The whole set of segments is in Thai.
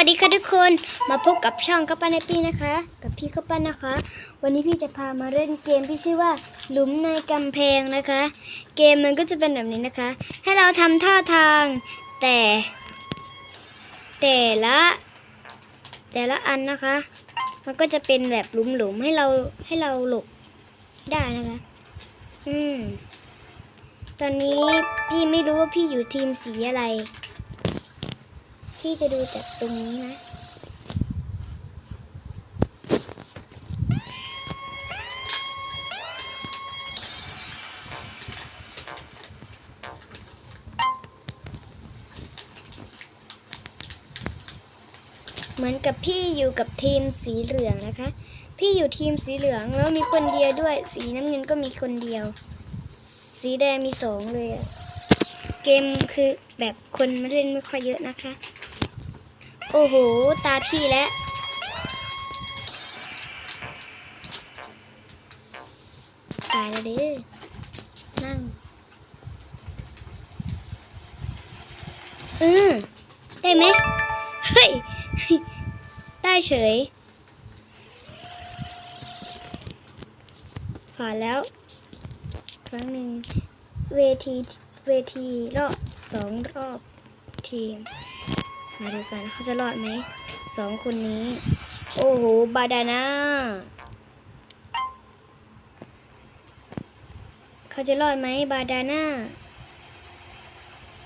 วัสดีค่ะทุกคนมาพบกับช่องกัปปันในปีนะคะ กับพี่กัปปันนะคะ วันนี้พี่จะพามาเล่นเกมที่ชื่อว่า หลุมในกำแพงนะคะ เกมมันก็จะเป็นแบบนี้นะคะ ให้เราทำท่าทางแต่ แต่ละ แต่ละอันนะคะ มันก็จะเป็นแบบหลุมๆให้เราให้เราหลบได้นะคะ อืมตอนนี้พี่ไม่รู้ว่าพี่อยู่ทีมสีอะไร พี่จะดูจากตรงนี้นะเหมือนกับพี่อยู่กับทีมสีเหลืองนะคะ พี่อยู่ทีมสีเหลืองแล้วมีคนเดียวด้วย สีน้ำเงินก็มีคนเดียว สีแดงมีสองเลยอะเกมคือแบบคนมาเล่นไม่ค่อยเยอะนะคะ โอ้โห ตาพี่แล้วตายแล้วด้อนั่งเออได้ไหมเฮ้ย ได้เฉย ผ่านแล้ว ครั้งหนึ่ง เวที เวทีรอบสองรอบทีม มาดูกันเขาจะรอดไหมสองคนนี้ โอ้โห บาดาน่าเขาจะรอดไหมบาดาน่า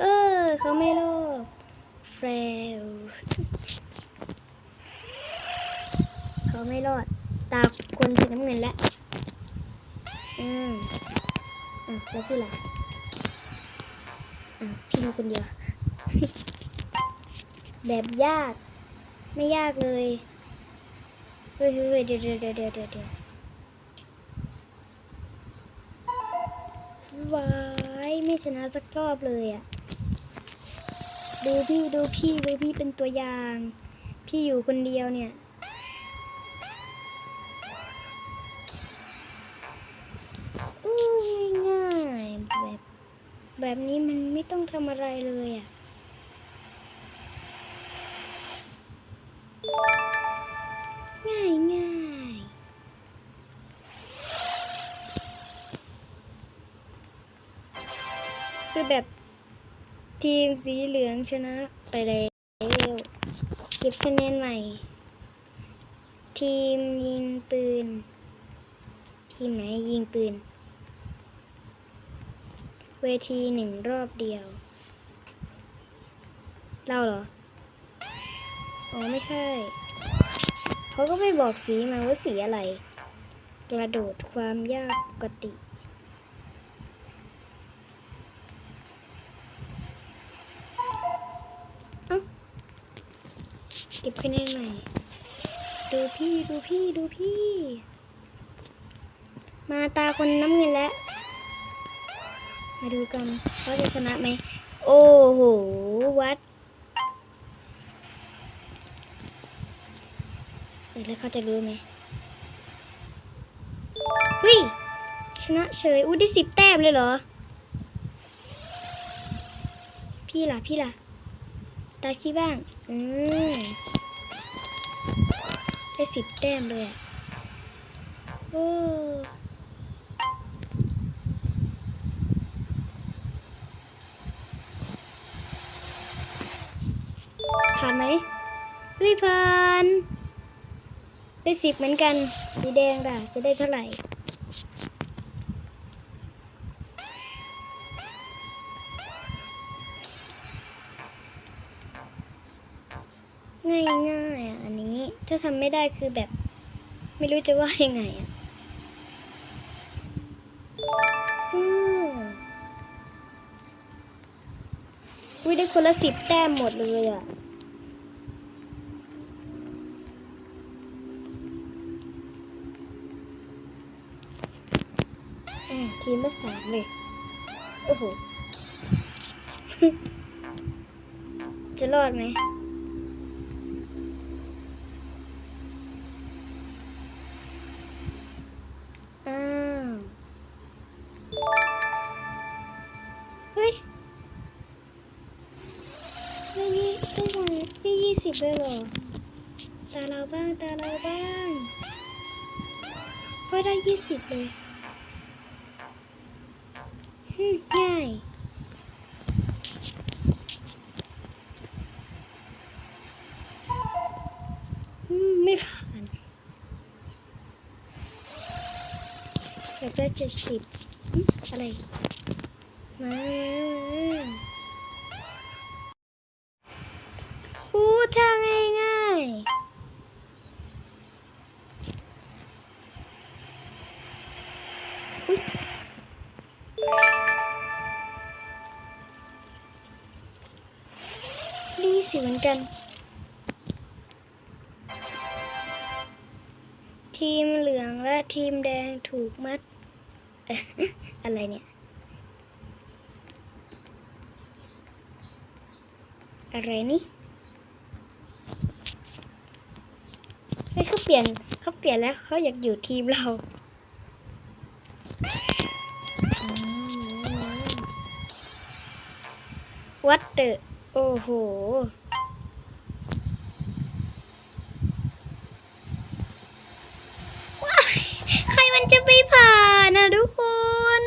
เออเขาไม่รอดเฟลเขาไม่รอด ตาคนสีน้ำเงินแล้วอืมอะแล้วพี่ล่ะอะพี่มีคนเดียว แบบยาก ไม่ยากเลยเฮ้ยเฮ้ยเดี๋ยวเดี๋ยวเดี๋ยวเดี๋ยวเดี๋ยววายไม่ชนะสักรอบเลยอะดูพี่ดูพี่ดูพี่เป็นตัวอย่าง พี่อยู่คนเดียวเนี่ยอู้ง่ายแบบ แบบนี้มันไม่ต้องทำอะไรเลยอะ คือแบบทีมสีเหลืองชนะไปแล้วเก็บคะแนนใหม่ ทีมยิงปืน ทีมไหนยิงปืน เวทีหนึ่งรอบเดียว เราเหรอ อ๋อ ไม่ใช่ เขาก็ไม่บอกสีมาว่าสีอะไร กระโดดความยากปกติ เอ้า เก็บคะแนนใหม่ ดูพี่ดูพี่ดูพี่ มาตาคนน้ำเงินแล้ว มาดูกันเขาจะชนะไหม โอ้โห วัดแล้วเขาจะรู้ไหมเฮ้ยชนะเฉยอุ้ได้สิบแต้มเลยเหรอ พี่ล่ะ พี่ล่ะ ตาพี่บ้าง อืม สิบแต้มเลยโอ้ผ่านไหมเฮ้ยผ่าน ได้สิบเหมือนกัน สีแดงล่ะ จะได้เท่าไหร่ ง่ายง่ายอะอันนี้ถ้าทำไม่ได้คือแบบ ไม่รู้จะว่ายังไงอะอืมอุ้ยได้คนละสิบแต้มหมดเลยอะอะทีมละสามเลย โอ้โห จะรอดไหม เฮ้ยไม่นี่ไม่ใช่พี่ยี่สิบเลยเหรอตาเราบ้างตาเราบ้างก็ได้ยี่สิบเลยฮึง่ายไม่ผ่านอยากได้เจ็ดสิบอะไร มา กัน ทีมเหลืองและทีมแดงถูกมัดอะอะไรเนี่ย อะไรนี่เฮ้ยเขาเปลี่ยนเขาเปลี่ยนแล้วเขาอยากอยู่ทีมเราวัดเตอโอ้โห ว้ายใครมันจะไปผ่านนะทุกคน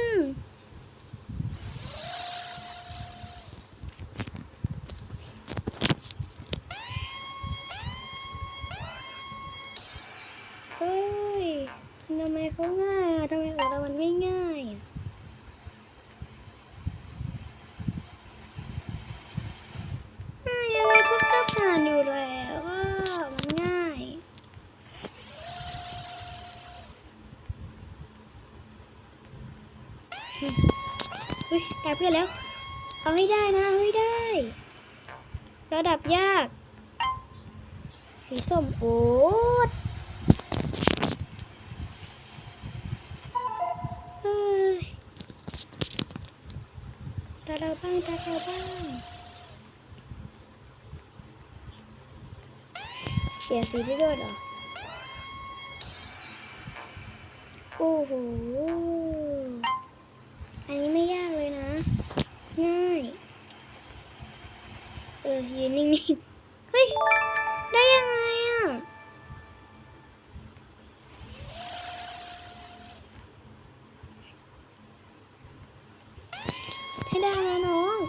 เฮ้ยทำไมเขาง่ายอะทำไมของเรามันไม่ง่ายอะเฮ้ยยังไงเขาก็ผ่านอยู่แล้วว่ามันง่าย เฮ้ยตายเพื่อนแล้ว เอาให้ได้นะ เอาให้ได้ ระดับยาก สีส้มโอ๊ตตาเราบ้างตาเราบ้างเปลี่ยนสีได้ด้วยเหรอโอ้โห อันนี้ไม่ยากเลยนะ ง่าย เออยืนนิ่งๆ เฮ้ย ได้ยังไงอะ ให้ได้นะน้อง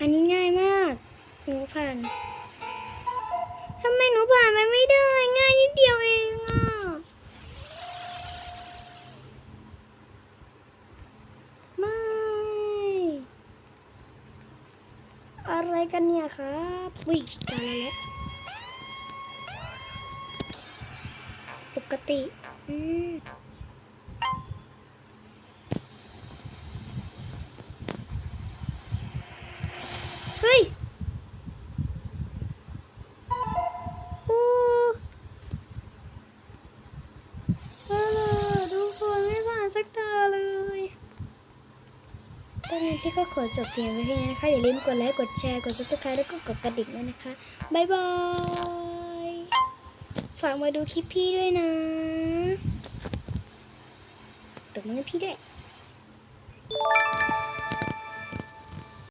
อันนี้ง่ายมากหนูผ่านำไมหนูผ่านไม่ได้ง่ายนิดเดียวเองอะไม่ อะไรกันเนี่ยครับวิตายแล้วปกติ อืมเฮ้ย อู้เออทุกคนไม่ผ่านสักตาเลยตอนนี้พี่ก็ขอ จบเพียงแค่นี้นะคะ อย่าลืมกดไลค์ กดแชร์ กดซับสไครต์แล้วก็กดกระดิ่งด้วยนะคะ บ๊ายบาย ฝากมาดูคลิปพี่ด้วยนะตบมือพี่ด้วย